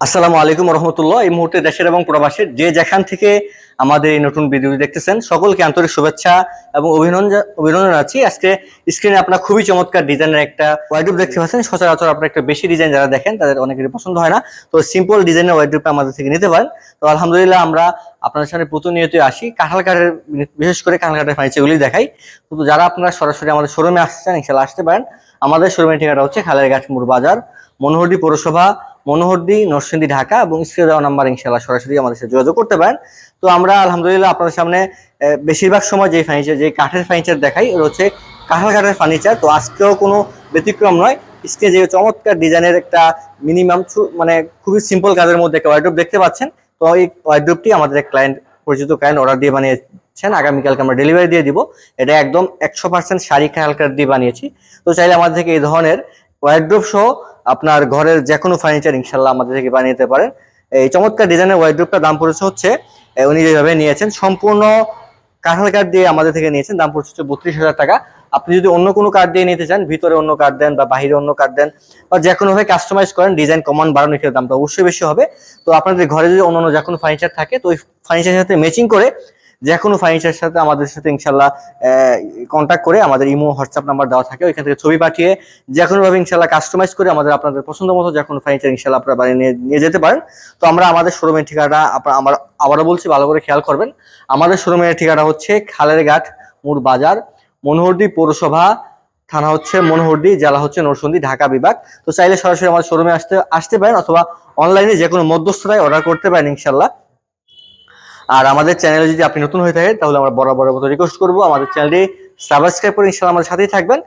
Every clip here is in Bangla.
আসসালামু আলাইকুম রহমতুল্লাহ। এই মুহূর্তে দেশের এবং প্রবাসের যে যেখান থেকে আমাদের এই নতুন ভিডিওটি দেখতেছেন, সকলকে আন্তরিক শুভেচ্ছা এবং অভিনন্দন অভিনন্দন আছি আজকে স্ক্রিনে আপনার খুবই চমৎকার ডিজাইনের একটা ওয়াইড্রোপ দেখতে পাচ্ছেন। সচরাচর আপনার একটা বেশি ডিজাইন যারা দেখেন, তাদের অনেকেরই পছন্দ হয় না। তো সিম্পল ডিজাইনের ওয়াইড্রোপটা আমাদের থেকে নিতে পারেন। তো আলহামদুলিল্লাহ আমরা আপনাদের সামনে প্রতিনিয়তই আসি। কাঁঠাল কাঠের বিশেষ করে কাঁঠাল কাঠের ফার্নিচারগুলি দেখাই। কিন্তু যারা আপনারা সরাসরি আমাদের শোরুমে আসছেন ইনশাল্লাহ আসতে পারেন। আমাদের শোরুমের ঠিকানা হচ্ছে খালেরঘাট মুর বাজার, মনোহরদি পৌরসভা মনোহরদি, নরসিংদী, ঢাকা এবং স্ক্রিনে দেওয়া নাম্বার ইনশাল্লাহ সরাসরি আমাদের সাথে যোগাযোগ করতে পারেন। তো আমরা আলহামদুলিল্লাহ আপনাদের সামনে বেশিরভাগ সময় যে ফার্নিচার যে কাঠের ফার্নিচার দেখাই হচ্ছে কাঁঠাল কাঠের ফার্নিচার তো আজকেও কোনো ব্যতিক্রম নয়। স্ক্রিনে যে চমৎকার ডিজাইনের একটা মিনিমাম মানে খুবই সিম্পল কাজের মধ্যে একটা ওয়াইড্রোপ দেখতে পাচ্ছেন। তো এই ওয়াইড্রোপটি আমাদের এক ক্লায়েন্ট পরিচিত ক্লায়েন্ট অর্ডার দিয়ে বানিয়েছেন। আগামীকালকে আমরা ডেলিভারি দিয়ে দিব। এটা একদম একশো পার্সেন্ট শাড়ি কাঁঠাল কাঠ দিয়ে বানিয়েছি। তো চাইলে আমাদের থেকে এই ধরনের ওয়াইড্রোপ সহ আপনার ঘরের যে কোনো ফার্নিচার ইনশাল্লাহ আমাদের থেকে বানিয়ে নিতে পারেন। এই চমৎকার ডিজাইনের ওয়াইড্রোপটার দাম পড়েছে হচ্ছে উনি যেভাবে নিয়েছেন, সম্পূর্ণ কাঁঠাল কাঠ দিয়ে আমাদের থেকে নিয়েছেন, দাম পড়ছে হচ্ছে বত্রিশ হাজার টাকা। আপনি যদি অন্য কোনো কাঠ দিয়ে নিতে চান, ভিতরে অন্য কাঠ দেন বা বাইরে অন্য কাঠ দেন বা যে কোনোভাবে কাস্টমাইজ করেন ডিজাইন কমান বাড়ানো ক্ষেত্রে দামটা অবশ্যই বেশি হবে। তো আপনাদের ঘরে যদি অন্য অন্য যে কোনো ফার্নিচার থাকে, তো ওই ফার্নিচারের সাথে ম্যাচিং করে যে কোনো ফার্নিচারের সাথে আমাদের সাথে ইনশাল্লাহ কন্ট্যাক্ট করে আমাদের ইমো, হোয়াটসঅ্যাপ নাম্বার দেওয়া থাকে, ওইখান থেকে ছবি পাঠিয়ে যে কোনোভাবে ইনশাল্লাহ কাস্টমাইজ করে আমাদের আপনাদের পছন্দ মতো যে কোনো ফার্নিচার ইনশাল্লাহ আপনারা বানিয়ে নিয়ে নিয়ে যেতে পারেন। তো আমরা আমাদের শোরুমের ঠিকানা আপনার আমার, আবারও বলছি, ভালো করে খেয়াল করবেন। আমাদের শোরুমের ঠিকানা হচ্ছে খালেরঘাট মুর বাজার মনোহরদি পৌরসভা, থানা হচ্ছে মনোহরদি জেলা হচ্ছে নরসিংদী, ঢাকা বিভাগ। তো চাইলে সরাসরি আমাদের শোরুমে আসতে আসতে পারেন অথবা অনলাইনে যে কোনো মধ্যস্থতায় অর্ডার করতে পারেন ইনশাল্লাহ। আর আমাদের চ্যানেলে যদি আপনি নতুন হয়ে থাকেন, তাহলে আমরা বরাবরের মতো রিকোয়েস্ট করব। আমাদের চ্যানেলটি সাবস্ক্রাইব করে ইনশাল্লাহ আমাদের সাথেই থাকবেন।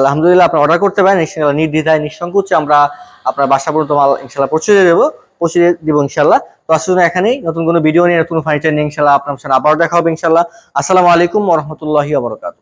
আলহামদুলিল্লাহ আপনি অর্ডার করতে পারেন। ইনশাল্লাহ নির্দ্বিধায়, নিঃসংকোচে আমরা আপনার বাসা পর্যন্ত মাল ইনশাল্লাহ পৌঁছে দেবো, পৌঁছে দিব ইনশাল্লাহ। তো আসলে এখানেই। নতুন কোনো ভিডিও নিয়ে, নতুন ফার্নিচার নিয়ে ইনশাল্লাহ আপনার সাথে আবার দেখা হবে ইনশাল্লাহ। আসসালামু আলাইকুম রহমতুল্লাহি আবরকাত